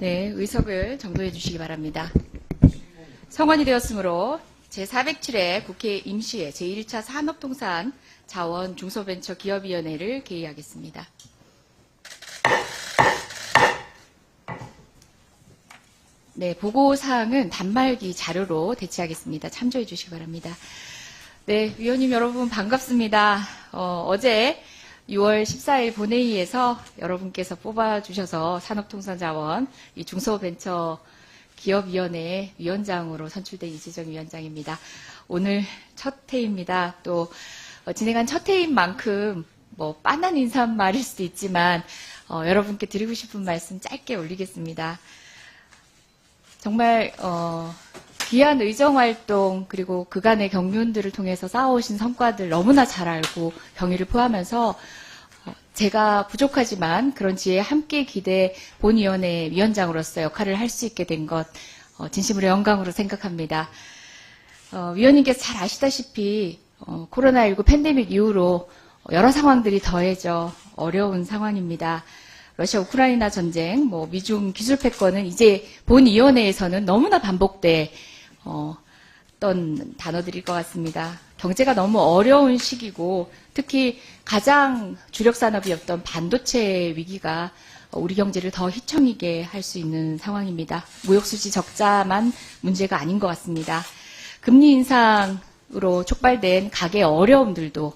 네, 의석을 정도해 주시기 바랍니다. 성원이 되었으므로 제407회 국회 임시회 제1차 산업통산 자원 중소벤처 기업위원회를 개의하겠습니다. 네, 보고사항은 단말기 자료로 대체하겠습니다. 참조해 주시기 바랍니다. 네, 위원님 여러분 반갑습니다. 어, 제 6월 14일 본회의에서 여러분께서 뽑아주셔서 산업통상자원 이 중소벤처 기업위원회 위원장으로 선출된 이재정 위원장입니다. 오늘 첫 회입니다. 또 어, 진행한 첫 회인 만큼 뭐 빤한 인사말일 수도 있지만 어, 여러분께 드리고 싶은 말씀 짧게 올리겠습니다. 정말 어, 귀한 의정 활동 그리고 그간의 경륜들을 통해서 쌓아오신 성과들 너무나 잘 알고 경위를 포함해서 어, 제가 부족하지만 그런 지에 함께 기대 본위원회 위원장으로서 역할을 할 수 있게 된것 어, 진심으로 영광으로 생각합니다. 어, 위원님께서 잘 아시다시피 어, 코로나19 팬데믹 이후로 여러 상황들이 더해져 어려운 상황입니다. 러시아 우크라이나 전쟁, 뭐 미중 기술 패권은 이제 본위원회에서는 너무나 반복돼 어, 어떤 단어들일 것 같습니다. 경제가 너무 어려운 시기고 특히 가장 주력 산업이었던 반도체 위기가 우리 경제를 더 휘청이게 할 수 있는 상황입니다. 무역수지 적자만 문제가 아닌 것 같습니다. 금리 인상으로 촉발된 가계 어려움들도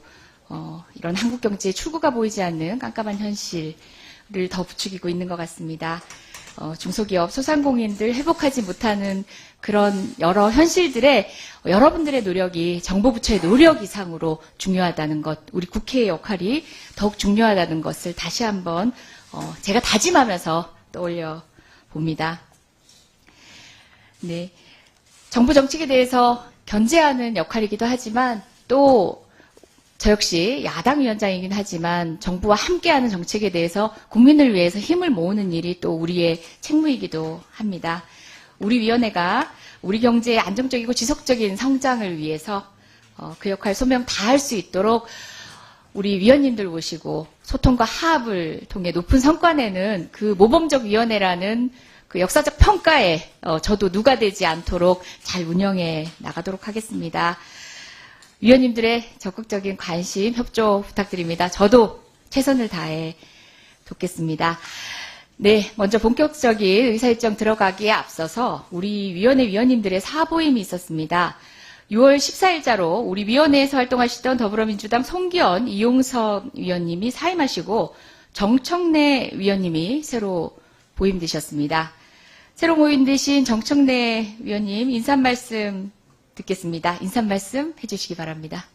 어, 이런 한국 경제의 출구가 보이지 않는 깜깜한 현실을 더 부추기고 있는 것 같습니다. 어, 중소기업, 소상공인들 회복하지 못하는 그런 여러 현실들에 여러분들의 노력이 정부 부처의 노력 이상으로 중요하다는 것, 우리 국회의 역할이 더욱 중요하다는 것을 다시 한번 어, 제가 다짐하면서 떠올려 봅니다. 네. 정부 정책에 대해서 견제하는 역할이기도 하지만 또 저 역시 야당 위원장이긴 하지만 정부와 함께하는 정책에 대해서 국민을 위해서 힘을 모으는 일이 또 우리의 책무이기도 합니다. 우리 위원회가 우리 경제의 안정적이고 지속적인 성장을 위해서 어, 그 역할 소명 다 할 수 있도록 우리 위원님들 모시고 소통과 화합을 통해 높은 성과 내는 그 모범적 위원회라는 그 역사적 평가에 어, 저도 누가 되지 않도록 잘 운영해 나가도록 하겠습니다. 위원님들의 적극적인 관심, 협조 부탁드립니다. 저도 최선을 다해 돕겠습니다. 네, 먼저 본격적인 의사일정 들어가기에 앞서서 우리 위원회 위원님들의 사보임이 있었습니다. 6월 14일자로 우리 위원회에서 활동하시던 더불어민주당 송기현, 이용섭 위원님이 사임하시고 정청래 위원님이 새로 보임되셨습니다. 새로 모임 되신 정청래 위원님 인사 말씀 듣겠습니다. 인사 말씀 해주시기 바랍니다.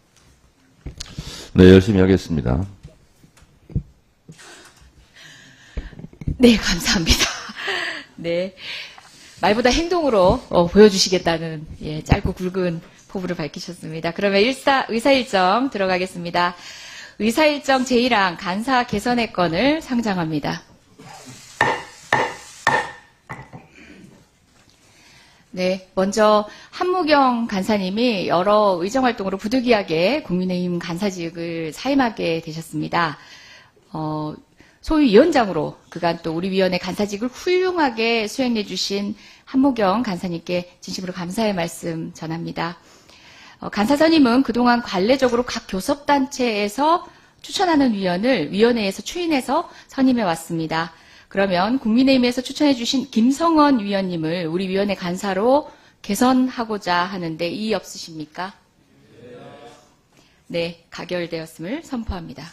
네, 열심히 하겠습니다. 네, 감사합니다. 네. 말보다 행동으로 어, 보여주시겠다는 예, 짧고 굵은 포부를 밝히셨습니다. 그러면 일사, 의사일정 들어가겠습니다. 의사일정 제1항 간사 개선의 건을 상정합니다. 네, 먼저 한무경 간사님이 여러 의정 활동으로 부득이하게 국민의힘 간사직을 사임하게 되셨습니다. 어, 소위 위원장으로 그간 또 우리 위원회 간사직을 훌륭하게 수행해 주신 한무경 간사님께 진심으로 감사의 말씀 전합니다. 어, 간사선임은 그동안 관례적으로 각 교섭단체에서 추천하는 위원을 위원회에서 추인해서 선임해 왔습니다. 그러면 국민의힘에서 추천해 주신 김성원 위원님을 우리 위원회 간사로 개선하고자 하는데 이의 없으십니까? 네, 가결되었음을 선포합니다.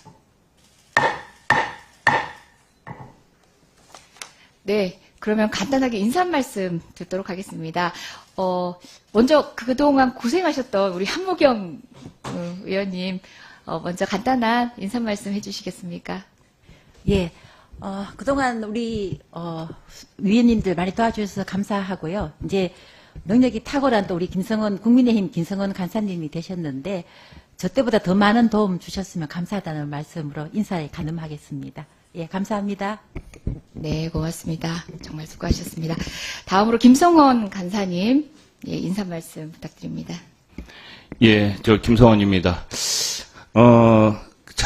네, 그러면 간단하게 인사 말씀 듣도록 하겠습니다. 어, 먼저 그동안 고생하셨던 우리 한무경 어, 의원님, 어, 먼저 간단한 인사 말씀 해주시겠습니까? 예. 어, 그동안 우리, 어, 위원님들 많이 도와주셔서 감사하고요. 이제 능력이 탁월한 또 우리 김성원, 국민의힘 김성원 간사님이 되셨는데, 저 때보다 더 많은 도움 주셨으면 감사하다는 말씀으로 인사에 가늠하겠습니다. 예, 감사합니다. 네, 고맙습니다. 정말 수고하셨습니다. 다음으로 김성원 간사님, 예, 인사 말씀 부탁드립니다. 예, 저 김성원입니다. 어,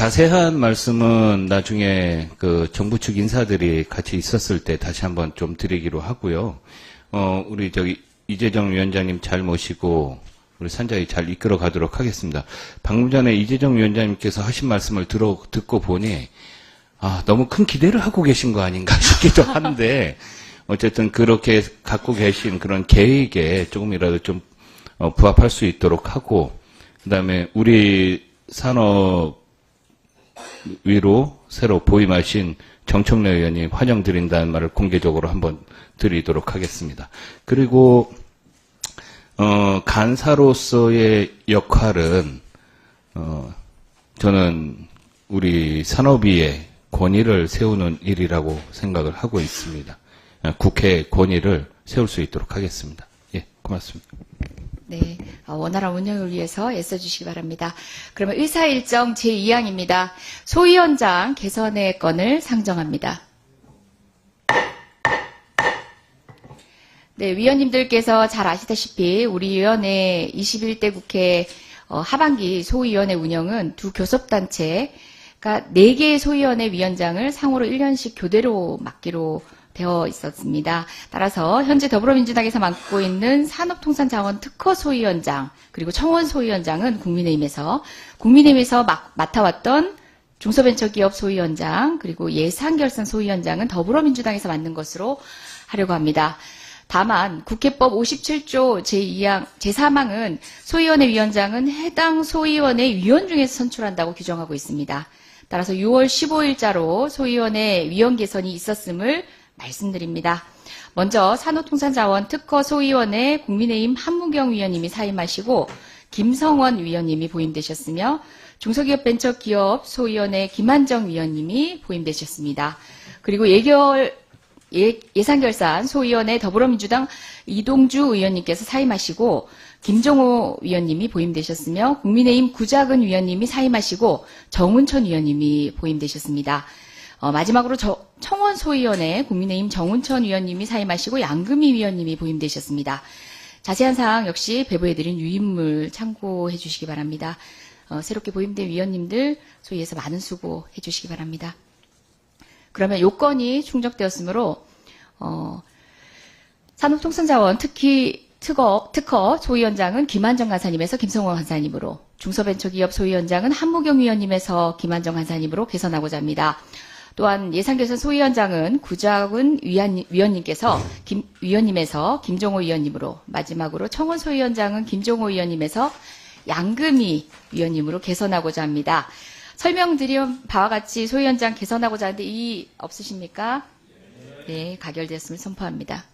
자세한 말씀은 나중에 그 정부 측 인사들이 같이 있었을 때 다시 한번 좀 드리기로 하고요. 어, 우리 저기 이재정 위원장님 잘 모시고 우리 산자위 잘 이끌어 가도록 하겠습니다. 방금 전에 이재정 위원장님께서 하신 말씀을 들어, 듣고 보니 아, 너무 큰 기대를 하고 계신 거 아닌가 싶기도 한데 어쨌든 그렇게 갖고 계신 그런 계획에 조금이라도 좀 어, 부합할 수 있도록 하고 그다음에 우리 산업 위로 새로 보임하신 정청래 의원님 환영드린다는 말을 공개적으로 한번 드리도록 하겠습니다. 그리고 어, 간사로서의 역할은 어, 저는 우리 산업위의 권위를 세우는 일이라고 생각을 하고 있습니다. 어, 국회 권위를 세울 수 있도록 하겠습니다. 예, 고맙습니다. 네, 어, 원활한 운영을 위해서 애써주시기 바랍니다. 그러면 의사 일정 제2항입니다. 소위원장 개선의 건을 상정합니다. 네, 위원님들께서 잘 아시다시피 우리 위원회 21대 국회 어, 하반기 소위원회 운영은 두 교섭단체, 그러니까 4개의 소위원회 위원장을 상호로 1년씩 교대로 맡기로 되어 있었습니다. 따라서 현재 더불어민주당에서 맡고 있는 산업통상자원 특허 소위원장 그리고 청원 소위원장은 국민의힘에서 국민의힘에서 막- 맡아왔던 중소벤처기업 소위원장 그리고 예산결산 소위원장은 더불어민주당에서 맡는 것으로 하려고 합니다. 다만 국회법 57조 제2항 제3항은 소위원회 위원장은 해당 소위원회 위원 중에서 선출한다고 규정하고 있습니다. 따라서 6월 15일자로 소위원회 위원 개선이 있었음을 말씀드립니다. 먼저 산업통상자원 특허 소위원회 국민의힘 한무경 위원님이 사임하시고 김성원 위원님이 보임되셨으며 중소기업벤처기업 소위원회 김한정 위원님이 보임되셨습니다. 그리고 예결 예, 예산결산 소위원회 더불어민주당 이동주 의원님께서 사임하시고 김종호 위원님이 보임되셨으며 국민의힘 구자근 위원님이 사임하시고 정운천 위원님이 보임되셨습니다. 어, 마지막으로 저- 청원 소위원회 국민의힘 정운천 위원님이 사임하시고 양금희 위원님이 보임되셨습니다. 자세한 사항 역시 배부해드린 유인물 참고해 주시기 바랍니다. 어, 새롭게 보임된 위원님들 소위에서 많은 수고해 주시기 바랍니다. 그러면 요건이 충족되었으므로 어, 산업통상자원 특히 특허, 특허 소위원장은 김한정 간사님에서 김성원 간사님으로 중소벤처기업 소위원장은 한무경 위원님에서 김한정 간사님으로 개선하고자 합니다. 또한 예산개선 소위원장은 위안- 위원님께서 김, 위원님에서 김종호 위원님으로 마지막으로 청원 소위원장은 김종호 위원님에서 양금희 위원님으로 개선하고자 합니다. 설명드린 바와 같이 소위원장 개선하고자 하는데 이 없으십니까? 네, 가결되었음을 선포합니다.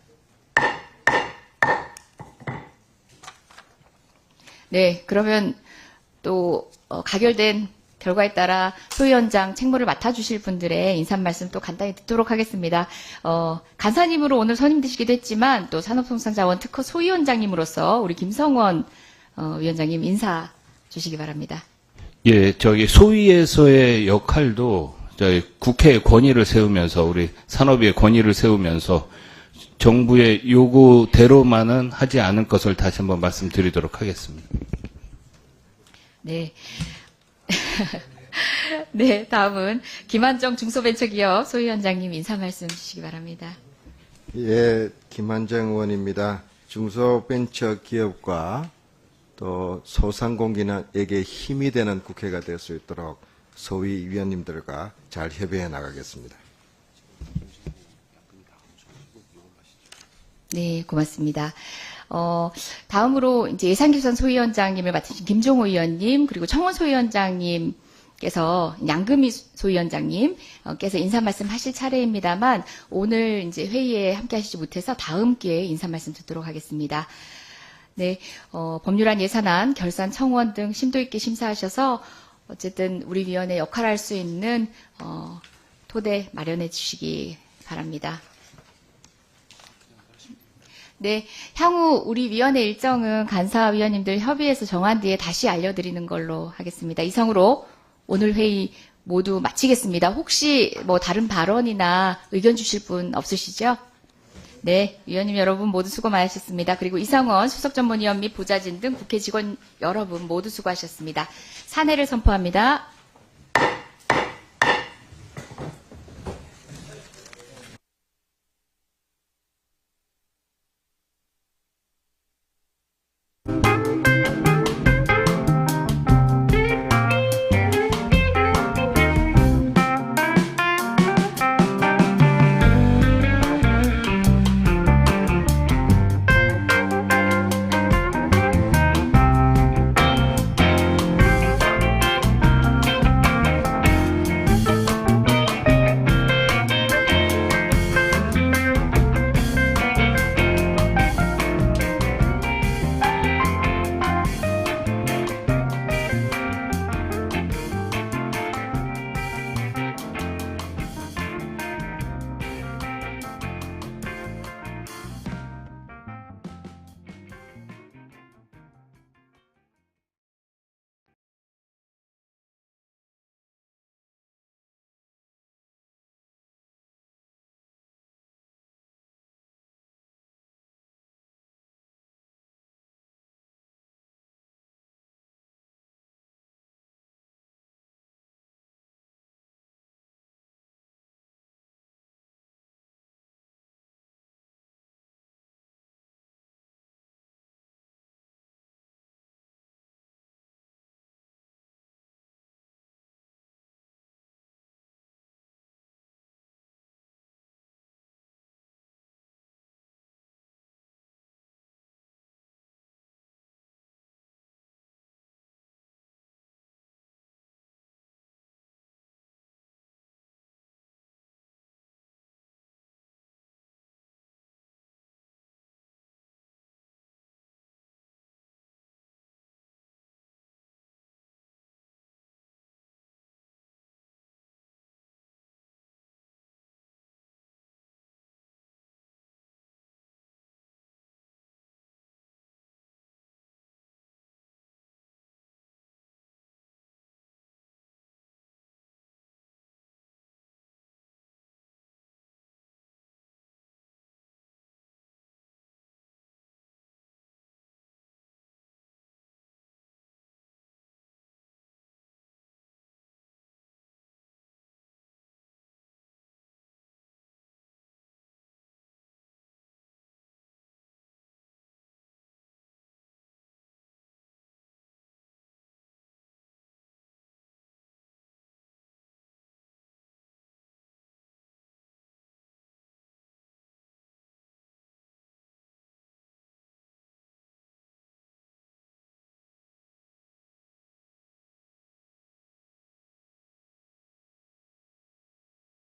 네, 그러면 또 어, 가결된 결과에 따라 소위원장 책무를 맡아주실 분들의 인사 말씀 또 간단히 듣도록 하겠습니다. 어, 간사님으로 오늘 선임되시기도 했지만 또 산업통상자원 특허 소위원장님으로서 우리 김성원 어, 위원장님 인사 주시기 바랍니다. 예, 저기 소위에서의 역할도 저희 국회의 권위를 세우면서 우리 산업의 권위를 세우면서 정부의 요구대로만은 하지 않을 것을 다시 한번 말씀드리도록 하겠습니다. 네. 네, 다음은 김한정 중소벤처기업 소위원장님 인사 말씀 주시기 바랍니다. 예, 김한정 의원입니다. 중소벤처기업과 또 소상공인에게 힘이 되는 국회가 될 수 있도록 소위 위원님들과 잘 협의해 나가겠습니다. 네, 고맙습니다. 어, 다음으로 이제 예산개선 소위원장님을 맡으신 김종호 의원님, 그리고 청원 소위원장님 께서 양금희 소위원장님께서 인사 말씀 하실 차례입니다만, 오늘 이제 회의에 함께 하시지 못해서 다음 기회에 인사 말씀 듣도록 하겠습니다. 네, 어, 법률안 예산안, 결산 청원 등 심도 있게 심사하셔서 어쨌든 우리 위원회 역할할 수 있는 어, 토대 마련해 주시기 바랍니다. 네, 향후 우리 위원회 일정은 간사위원님들 협의해서 정한 뒤에 다시 알려드리는 걸로 하겠습니다. 이상으로 오늘 회의 모두 마치겠습니다. 혹시 뭐 다른 발언이나 의견 주실 분 없으시죠? 네, 위원님 여러분 모두 수고 많으셨습니다. 그리고 이상원 수석전문위원 및 보좌진 등 국회 직원 여러분 모두 수고하셨습니다. 사내를 선포합니다.